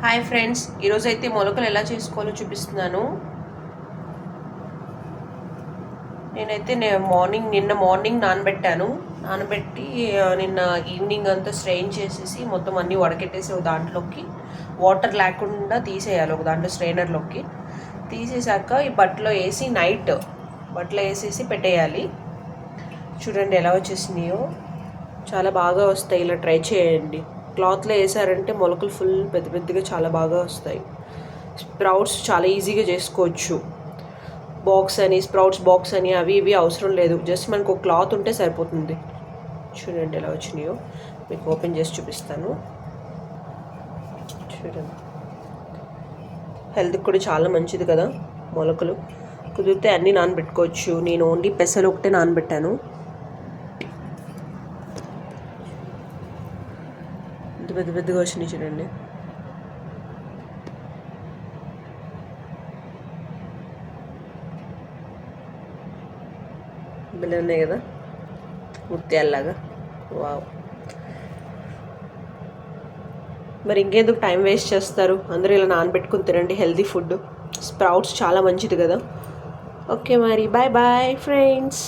Hi friends ఈరోజు అయితే మొలకలు ఎలా చేసుకోవాలో చూపిస్తున్నాను. నేనైతే నేను మార్నింగ్ నిన్న మార్నింగ్ నానబెట్టాను. నానబెట్టి నిన్న ఈవినింగ్ అంతా స్ట్రెయిన్ చేసేసి మొత్తం అన్నీ వడకెట్టేసి ఒక దాంట్లోకి వాటర్ లేకుండా తీసేయాలి ఒక దాంట్లో స్ట్రైనర్లోకి. తీసేసాక ఈ బట్టలో వేసి నైట్ బట్టలో వేసేసి పెట్టేయాలి. చూడండి ఎలా వచ్చేసినాయో. చాలా బాగా వస్తాయి ఇలా ట్రై చేయండి. క్లాత్లో వేసారంటే మొలకలు ఫుల్ పెద్ద పెద్దగా చాలా బాగా వస్తాయి. స్ప్రౌట్స్ చాలా ఈజీగా చేసుకోవచ్చు. బాక్స్ అని స్ప్రౌట్స్ బాక్స్ అని అవి ఇవి అవసరం లేదు. జస్ట్ మనకు ఒక క్లాత్ ఉంటే సరిపోతుంది. చూడండి ఎలా వచ్చినాయో. మీకు ఓపెన్ చేసి చూపిస్తాను. చూడండి. హెల్త్కి కూడా చాలా మంచిది కదా మొలకలు. కుదిరితే అన్నీ నానబెట్టుకోవచ్చు. నేను ఓన్లీ పెసలు ఒకటే నానబెట్టాను. పెద్ద పెద్ద పెద్దగా వచ్చినాయి చూడండి భలే ఉన్నాయి కదా? ముత్యాల్లాగా వావ్. మరి ఇంకెందుకు టైం వేస్ట్ చేస్తారు? అందరూ ఇలా నానబెట్టుకుని తినండి హెల్తీ ఫుడ్. స్ప్రౌట్స్ చాలా మంచిది కదా. ఓకే మరి బాయ్ బాయ్ ఫ్రెండ్స్.